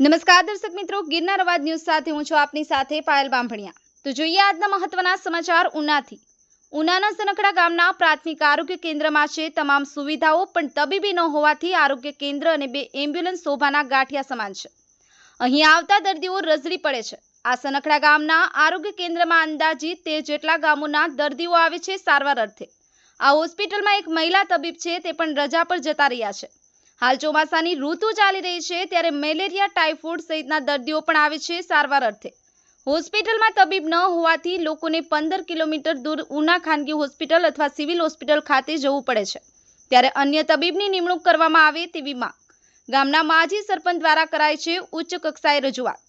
નમસ્કાર દર્શક મિત્રો, ગિરનાર અવાજ ન્યૂઝ સાથે હું છું આપની સાથે પાયલ બાંભણિયા તો જોઈએ આજના મહત્વના સમાચાર ઉનાથી. ઉનાના સનકડા ગામના પ્રાથમિક આરોગ્ય કેન્દ્રમાં છે તમામ સુવિધાઓ, પણ તબીબી ન હોવાથી આરોગ્ય કેન્દ્ર અને બે એમ્બ્યુલન્સ શોભાના ગાંઠિયા સમાન છે. અહીં આવતા દર્દીઓ રઝળી પડે છે. આ સનકડા ગામના આરોગ્ય કેન્દ્રમાં અંદાજિત તે જેટલા ગામોના દર્દીઓ આવે છે સારવાર અર્થે. આ હોસ્પિટલમાં એક મહિલા તબીબ છે, તે પણ રજા પર જતા રહ્યા છે. હાલ ચોમાસાની ઋતુ ચાલી રહી છે ત્યારે મેલેરિયા, ટાઇફોઇડ સહિતના દર્દીઓ પણ આવે છે સારવાર અર્થે. હોસ્પિટલમાં તબીબ ન હોવાથી લોકોને પંદર કિલોમીટર દૂર ઉના ખાનગી હોસ્પિટલ અથવા સિવિલ હોસ્પિટલ ખાતે જવું પડે છે. ત્યારે અન્ય તબીબની નિમણૂક કરવામાં આવે તેવી માંગ. ગામના માજી સરપંચ દ્વારા કરાય છે ઉચ્ચ કક્ષાએ રજૂઆત.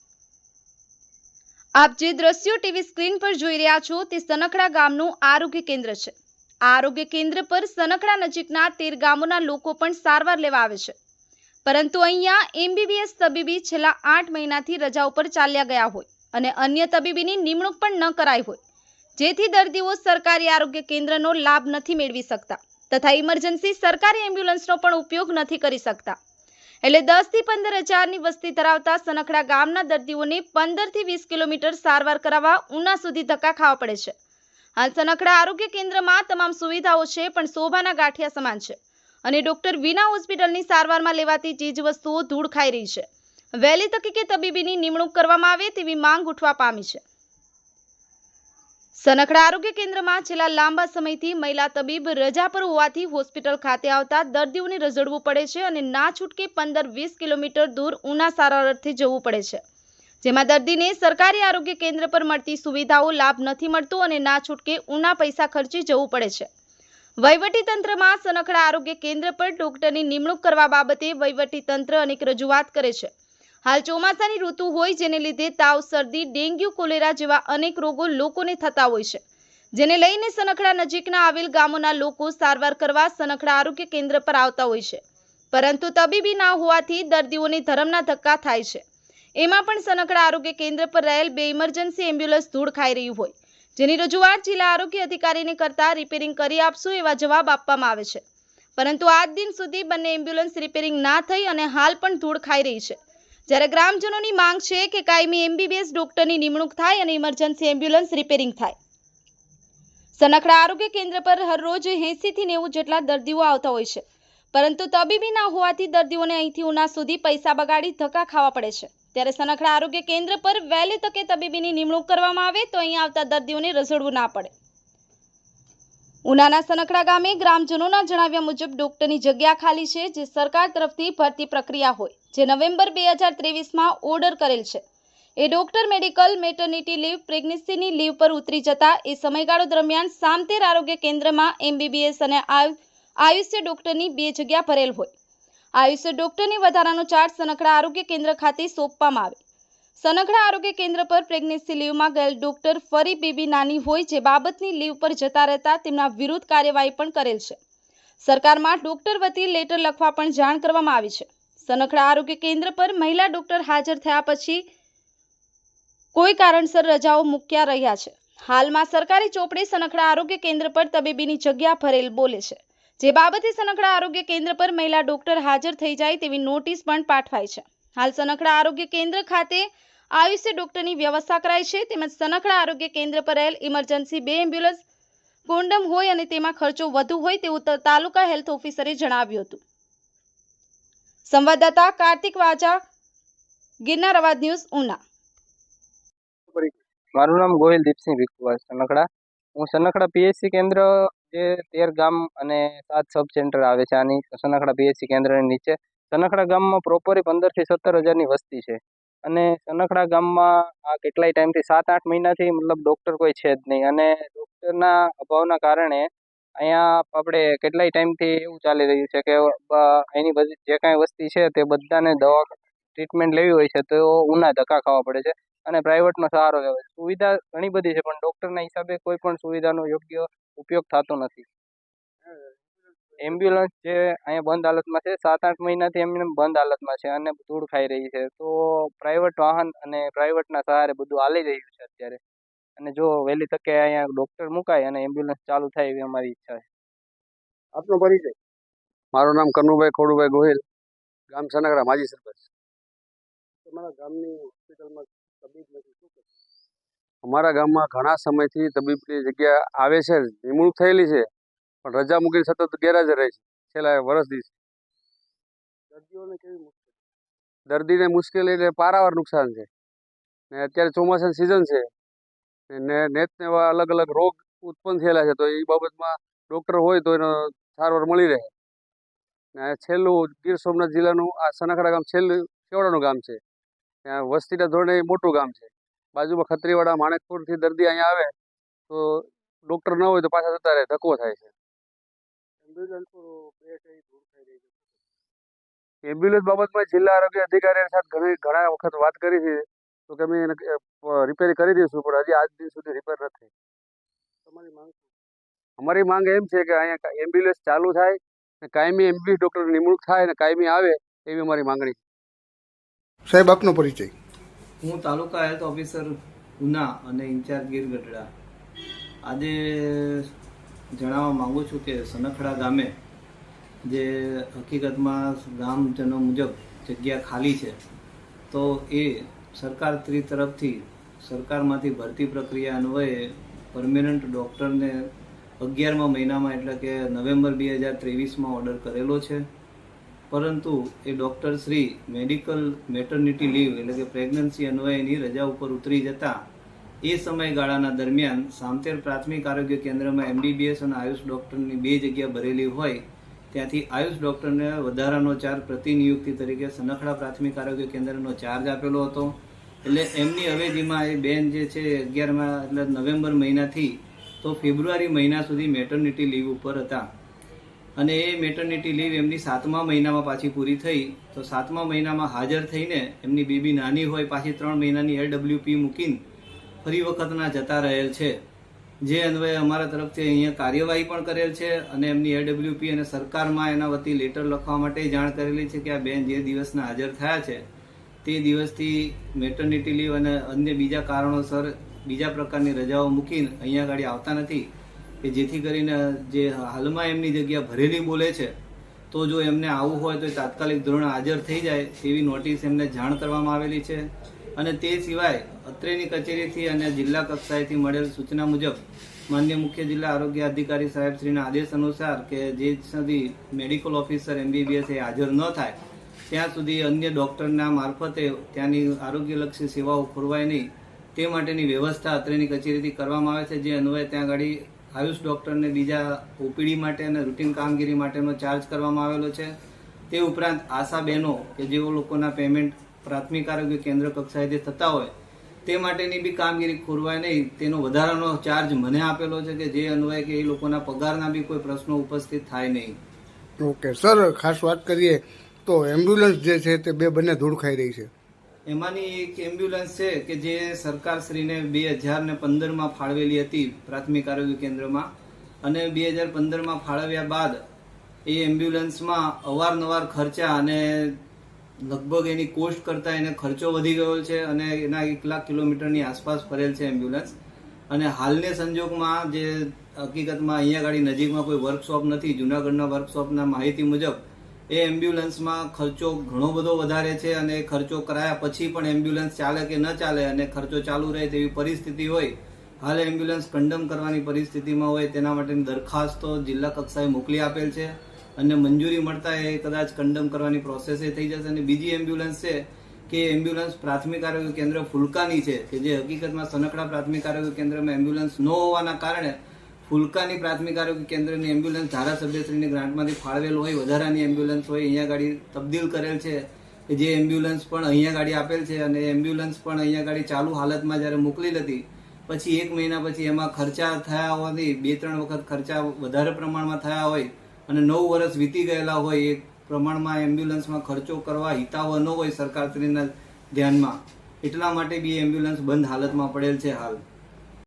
આપ જે દ્રશ્યો ટીવી સ્ક્રીન પર જોઈ રહ્યા છો તે સનખડા ગામનું આરોગ્ય કેન્દ્ર છે. આ આરોગ્ય કેન્દ્ર પર સનખડા નજીકના તેર ગામોના લોકો પણ સારવાર લેવા આવે છે. પરંતુ અહીંયા એમબીબીએસ તબીબી છેલ્લા આઠ મહિનાથી રજા ઉપર ચાલ્યા ગયા હોય અને અન્ય તબીબીની નિમણૂક પણ ન કરાઈ હોય. જેથી દર્દીઓ સરકારી આરોગ્ય કેન્દ્રનો લાભ નથી મેળવી શકતા તથા ઇમરજન્સી સરકારી એમ્બ્યુલન્સનો પણ ઉપયોગ નથી કરી શકતા. એટલે દસથી પંદર હજારની વસ્તી ધરાવતા સનખડા ગામના દર્દીઓને પંદરથી વીસ કિલોમીટર સારવાર કરાવવા ઉના સુધી ધક્કા ખાવા પડે છે. હાલ સનખડા આરોગ્ય કેન્દ્રમાં તમામ સુવિધાઓ છે, પણ શોભાના ગાંઠિયા સમાન છે. અને ડોક્ટર વિના હોસ્પિટલની સારવારમાં લેવાતી ચીજવસ્તુઓ ધૂળ ખાઈ રહી છે. વહેલી તકે તબીબીની નિમણૂક કરવામાં આવે તેવી માંગ ઉઠવા પામી છે. સનખડા આરોગ્ય કેન્દ્રમાં છેલ્લા લાંબા સમયથી મહિલા તબીબ રજા પર હોવાથી હોસ્પિટલ ખાતે આવતા દર્દીઓને રઝળવું પડે છે અને ના છૂટકે પંદર વીસ કિલોમીટર દૂર ઉના સારવાર અર્થે જવું પડે છે. જેમાં દર્દીને સરકારી આરોગ્ય કેન્દ્ર પર મળતી સુવિધાઓ લાભ નથી મળતો અને ના છૂટકે ઉના પૈસા ખર્ચી જવું પડે છે. વહીવટી તંત્રમાં સનખડા આરોગ્ય કેન્દ્ર પર ડોક્ટરની નિમણૂક કરવા બાબતે વહીવટી તંત્ર અનેક રજૂઆત કરે છે. હાલ ચોમાસાની ઋતુ હોય જેને લીધે તાવ, શરદી, ડેન્ગ્યુ, કોલેરા જેવા અનેક રોગો લોકોને થતા હોય છે. જેને લઈને સનખડા નજીકના આવેલ ગામોના લોકો સારવાર કરવા સનખડા આરોગ્ય કેન્દ્ર પર આવતા હોય છે. પરંતુ તબીબી ના હોવાથી દર્દીઓને ધરમના ધક્કા થાય છે. એમાં પણ સનકડા આરોગ્ય કેન્દ્ર પર રહેલ બે ઇમરજન્સી એમ્બ્યુલન્સ ધૂળ ખાઈ રહ્યું હોય. જેની રજૂઆત જિલ્લા આરોગ્ય અધિકારીને કરતા રિપેરિંગ કરી આપશો એવા જવાબ આપવામાં આવે છે. પરંતુ આજ દિન સુધી બંને એમ્બ્યુલન્સ રિપેરિંગ ના થઈ અને હાલ પણ ધૂળ ખાઈ રહી છે. જ્યારે ગ્રામજનોની માંગ છે કે કાયમી એમબીબીએસ ડોક્ટરની નિમણૂક થાય અને ઇમરજન્સી એમ્બ્યુલન્સ રિપેરિંગ થાય. સનખડા આરોગ્ય કેન્દ્ર પર હરરોજ એંસીથી નેવું જેટલા દર્દીઓ આવતા હોય છે. પરંતુ તબીબી ના હોવાથી દર્દીઓને અહીંથી ઉના સુધી પૈસા બગાડી ધક્કા ખાવા પડે છે. ત્યારે સનખડા આરોગ્ય કેન્દ્ર પર વહેલી તકે તબીબીની નિમણૂક કરવામાં આવે તો અહીં આવતા દર્દીઓને રસોડવું ના પડે. ઉનાના સનખડા ગામે ગ્રામજનોના જણાવ્યા મુજબ ડોક્ટરની જગ્યા ખાલી છે જે સરકાર તરફથી ભરતી પ્રક્રિયા હોય, જે નવેમ્બર બે હજાર ત્રેવીસમાં ઓર્ડર કરેલ છે. એ ડોક્ટર મેડિકલ મેટર્નિટી લીવ, પ્રેગ્નન્સીની લીવ પર ઉતરી જતા એ સમયગાળો દરમિયાન સામતેર આરોગ્ય કેન્દ્રમાં એમબીબીએસ અને આયુ- આયુષ્ય ડોક્ટરની બે જગ્યા ભરેલ હોય. આયુષ્ય ડોક્ટરની વધારાનો ચાર્જ સનખડા આરોગ્ય કેન્દ્ર ખાતે સોંપવામાં આવે. સનખડા આરોગ્ય કેન્દ્ર પર પ્રેગ્નન્સી લીવમાં ગયેલ ડોક્ટર ફરી બેબી નાની હોય જે બાબતની લીવ પર જતા રહેતા તેમના વિરુદ્ધ કાર્યવાહી પણ કરેલ છે. સરકારમાં ડોક્ટર વતી લેટર લખવા પણ જાણ કરવામાં આવી છે. સનખડા આરોગ્ય કેન્દ્ર પર મહિલા ડોક્ટર હાજર થયા પછી કોઈ કારણસર રજાઓ મૂક્યા રહ્યા છે. હાલમાં સરકારી ચોપડે સનખડા આરોગ્ય કેન્દ્ર પર તબીબીની જગ્યા ભરેલ બોલે છે. જે બાબતે સનખડા આરોગ્ય કેન્દ્ર પર મહિલા ડોક્ટર હાજર થઈ જાય તેવી નોટિસ પણ પાઠવાઈ છે. હાલ સનખડા આરોગ્ય કેન્દ્ર ખાતે આયુષ્ય ડોક્ટરની વ્યવસ્થા કરાઈ છે. તેમજ સનખડા આરોગ્ય કેન્દ્ર પર રહેલ ઇમરજન્સી બે એમ્બ્યુલન્સ કોન્ડમ હોય અને તેમાં ખર્ચો વધુ હોય તેવું તાલુકા હેલ્થ ઓફિસરે જણાવ્યું હતું. સંવાદદાતા કાર્તિક વાજા, ગિરનાર અવાજ ન્યૂઝ, ઉના. મારું નામ ગોહિલ દીપસિંહ ભીખુભાઈ સનખડા. હું સનખડા પીએચસી કેન્દ્ર જે તેર ગામ અને સાત સબ સેન્ટર આવે છે. આની સનખડા પીએચસી કેન્દ્રની નીચે. સનખડા ગામમાં પ્રોપરી પંદરથી સત્તર હજારની વસ્તી છે. અને સનખડા ગામમાં આ કેટલાય ટાઈમથી સાત આઠ મહિનાથી મતલબ ડૉક્ટર કોઈ છે જ નહીં. અને ડૉક્ટરના અભાવના કારણે અહીંયા આપણે કેટલાય ટાઈમથી એવું ચાલી રહ્યું છે કે એની બધી જે કાંઈ વસ્તી છે તે બધાને દવા ટ્રીટમેન્ટ લેવી હોય છે તો ઉના ધક્કા ખાવા પડે છે. અને પ્રાઇવેટનો સહારો લેવો સુવિધા ઘણી બધી છે પણ ડૉક્ટરના હિસાબે કોઈ પણ સુવિધાનો યોગ્ય ઉપયોગ થતો નથી. એમ્બ્યુલન્સ જે અહીંયા બંધ હાલતમાં છે સાત આઠ મહિનાથી એમને બંધ હાલતમાં છે અને ધૂળ ખાઈ રહી છે. તો પ્રાઇવેટ વાહન અને પ્રાઇવેટના સહારે બધું હાલી રહ્યું છે અત્યારે. અને જો વહેલી તકે અહીંયા ડૉક્ટર મુકાય અને એમ્બ્યુલન્સ ચાલુ થાય એવી અમારી ઈચ્છા છે. આપનો પરિચય. મારું નામ કનુભાઈ ખોડુભાઈ ગોહિલ ગામ સનગરા માજી સરપંચ. તમારા ગામની હોસ્પિટલમાં તબીબ નથી. અમારા ગામમાં ઘણા સમયથી તબીબની જગ્યા આવે છે, નિમણૂક થયેલી છે, પણ રજા મૂકીને સતત ગેરહાજર રહે છે. છેલ્લા વર્ષથી દર્દીઓને કેવી મુશ્કેલી? દર્દીને મુશ્કેલી એટલે પારાવાર નુકસાન છે. ને અત્યારે ચોમાસાની સિઝન છે. ને નેતને એવા અલગ અલગ રોગ ઉત્પન્ન થયેલા છે, તો એ બાબતમાં ડૉક્ટર હોય તો એનો સારવાર મળી રહે. ને છેલ્લું ગીર સોમનાથ જિલ્લાનું, આ સનાખડા ગામ છેલ્લું, છેવાડાનું ગામ છે. ત્યાં વસ્તીના ધોરણે મોટું ગામ છે. બાજુમાં ખત્રીવાડા માણેકપુરથી દર્દી અહીંયા આવે તો ડૉક્ટર ન હોય તો પાછા જતા રહે ધક્કો થાય છે. એમ્બ્યુલન્સો બાબતમાં જિલ્લા આરોગ્ય અધિકારી સાથે ઘણી ઘણા વખત વાત કરી છે. તો કે અમે એને રિપેરી કરી દઈશું પણ હજી આજ દિન સુધી રિપેર નથી તમારી માંગ અમારી માંગ એમ છે કે અહીંયા એમ્બ્યુલન્સ ચાલુ થાય ને કાયમી એમ્બ્યુલન્સ ડૉક્ટર નિમણૂક થાય ને કાયમી આવે એવી અમારી માંગણી છે. સાહેબ આપનો પરિચય. હું તાલુકા હેલ્થ ઓફિસર ઉના અને ઇન્ચાર્જ ગીર ગઢડા. આજે જણાવવા માગું છું કે સનખડા ગામે જે હકીકતમાં ગામજનો મુજબ જગ્યા ખાલી છે, તો એ સરકાર ત્રી તરફથી સરકારમાંથી ભરતી પ્રક્રિયા અન્વયે પરમેનન્ટ ડૉક્ટરને અગિયારમા મહિનામાં એટલે કે નવેમ્બર બે હજાર ત્રેવીસમાં ઓર્ડર કરેલો છે. પરંતુ એ doctor Shri medical maternity leave એટલે કે પ્રેગ્નન્સી અન્વયની રજા ઉપર ઉતરી જતા એ સમયગાળાના દરમિયાન સામતેર પ્રાથમિક આરોગ્ય કેન્દ્રમાં એમબીબીએસ અને આયુષ ડૉક્ટરની બે જગ્યા ભરેલી હોય, ત્યાંથી આયુષ ડૉક્ટરને વધારાનો ચાર્જ પ્રતિનિયુક્તિ તરીકે સનખડા પ્રાથમિક આરોગ્ય કેન્દ્રનો ચાર્જ આપેલો હતો. એટલે એમની અવેજીમાં એ બેન જે છે અગિયારમાં એટલે નવેમ્બર મહિનાથી તો ફેબ્રુઆરી મહિના સુધી મેટર્નિટી લીવ ઉપર હતા. અને એ મેટર્નિટી લીવ એમની સાતમા મહિનામાં પાછી પૂરી થઈ, તો સાતમા મહિનામાં હાજર થઈને એમની બેબી નાની હોય, પાછી ત્રણ મહિનાની એલડબ્લ્યુપી મૂકીને ફરી વખતના જતા રહેલ છે. જે અન્વયે અમારા તરફથી અહીંયા કાર્યવાહી પણ કરેલ છે અને એમની એલડબ્લ્યુપી અને સરકારમાં એના વતી લેટર લખવા માટે જાણ કરેલી છે કે આ બેન જે દિવસના હાજર થયા છે, તે દિવસથી મેટર્નિટી લીવ અને અન્ય બીજા કારણોસર બીજા પ્રકારની રજાઓ મૂકીને અહીંયા આગળ આવતા નથી. કે જેથી કરીને જે હાલમાં એમની જગ્યા ભરેલી બોલે છે, તો જો એમને આવવું હોય તો તાત્કાલિક ધોરણે હાજર થઈ જાય તેવી નોટિસ એમને જાણ કરવામાં આવેલી છે. અને તે સિવાય અત્રેની કચેરીથી અને જિલ્લા કક્ષાએથી મળેલ સૂચના મુજબ માન્ય મુખ્ય જિલ્લા આરોગ્ય અધિકારી સાહેબશ્રીના આદેશ અનુસાર કે જે સુધી મેડિકલ ઓફિસર એમબીબીએસ એ હાજર ન થાય, ત્યાં સુધી અન્ય ડૉક્ટરના મારફતે ત્યાંની આરોગ્યલક્ષી સેવાઓ ખોરવાય નહીં. તે માટેની વ્યવસ્થા અત્રેની કચેરીથી કરવામાં આવે છે. જે અન્વયે ત્યાં આગળ આયુષ ડૉક્ટરને બીજા ઓપીડી માટે અને રૂટીન કામગીરી માટેનો ચાર્જ કરવામાં આવેલો છે. તે ઉપરાંત આશા બહેનો કે જેઓ લોકોના પેમેન્ટ પ્રાથમિક આરોગ્ય કેન્દ્ર કક્ષાએથી થતા હોય, તે માટેની બી કામગીરી ખોરવાય નહીં. તેનો વધારાનો ચાર્જ મને આપેલો છે કે જે અન્વયે કે એ લોકોના પગારના બી કોઈ પ્રશ્નો ઉપસ્થિત થાય નહીં. ઓકે, સર, ખાસ વાત કરીએ તો એમ્બ્યુલન્સ જે છે તે બે બંને ધૂળ ખાઈ રહી છે. એમાંની એક એમ્બ્યુલન્સ છે કે જે સરકારશ્રીને બે હજાર ને પંદરમાં ફાળવેલી હતી પ્રાથમિક આરોગ્ય કેન્દ્રમાં. અને બે હજાર પંદરમાં ફાળવ્યા બાદ એ એમ્બ્યુલન્સમાં અવારનવાર ખર્ચા અને લગભગ એની કોસ્ટ કરતાં એને ખર્ચો વધી ગયો છે અને એના એક લાખ કિલોમીટરની આસપાસ ફરેલ છે એમ્બ્યુલન્સ અને હાલને સંજોગમાં જે હકીકતમાં અહીંયા ગાડી નજીકમાં કોઈ વર્કશોપ નથી, જુનાગઢના વર્કશોપના માહિતી મુજબ એ એમ્બ્યુલન્સમાં ખર્ચો ઘણો બધો વધારે છે અને ખર્ચો કરાયા પછી પણ એમ્બ્યુલન્સ ચાલે કે ન ચાલે અને ખર્ચો ચાલુ રહે તેવી પરિસ્થિતિ હોય, હાલ એમ્બ્યુલન્સ કંડમ કરવાની પરિસ્થિતિમાં હોય તેના માટેની દરખાસ્તો જિલ્લા કક્ષાએ મોકલી આપેલ છે અને મંજૂરી મળતા એ કદાચ કંડમ કરવાની પ્રોસેસ થઈ જશે અને બીજી એમ્બ્યુલન્સ છે કે એમ્બ્યુલન્સ પ્રાથમિક આરોગ્ય કેન્દ્ર ફુલકાની છે કે જે હકીકતમાં સનકડા પ્રાથમિક આરોગ્ય કેન્દ્રમાં એમ્બ્યુલન્સ ન હોવાના કારણે ફુલકાની પ્રાથમિક આરોગ્ય કેન્દ્રની એમ્બ્યુલન્સ ધારાસભ્યશ્રીની ગ્રાન્ટમાંથી ફાળવેલ હોય, વધારાની એમ્બ્યુલન્સ હોય, અહીંયા ગાડી તબદીલ કરેલ છે. કે જે એમ્બ્યુલન્સ પણ અહીંયા ગાડી આપેલ છે અને એમ્બ્યુલન્સ પણ અહીંયા ગાડી ચાલુ હાલતમાં જ્યારે મોકલી હતી, પછી એક મહિના પછી એમાં ખર્ચા થયા હોવાથી બે ત્રણ વખત ખર્ચા વધારે પ્રમાણમાં થયા હોય અને નવ વર્ષ વીતી ગયેલા હોય એ પ્રમાણમાં એમ્બ્યુલન્સમાં ખર્ચો કરવા હિતાવહ ન હોય સરકારશ્રીના ધ્યાનમાં. એટલા માટે બી એમ્બ્યુલન્સ બંધ હાલતમાં પડેલ છે હાલ.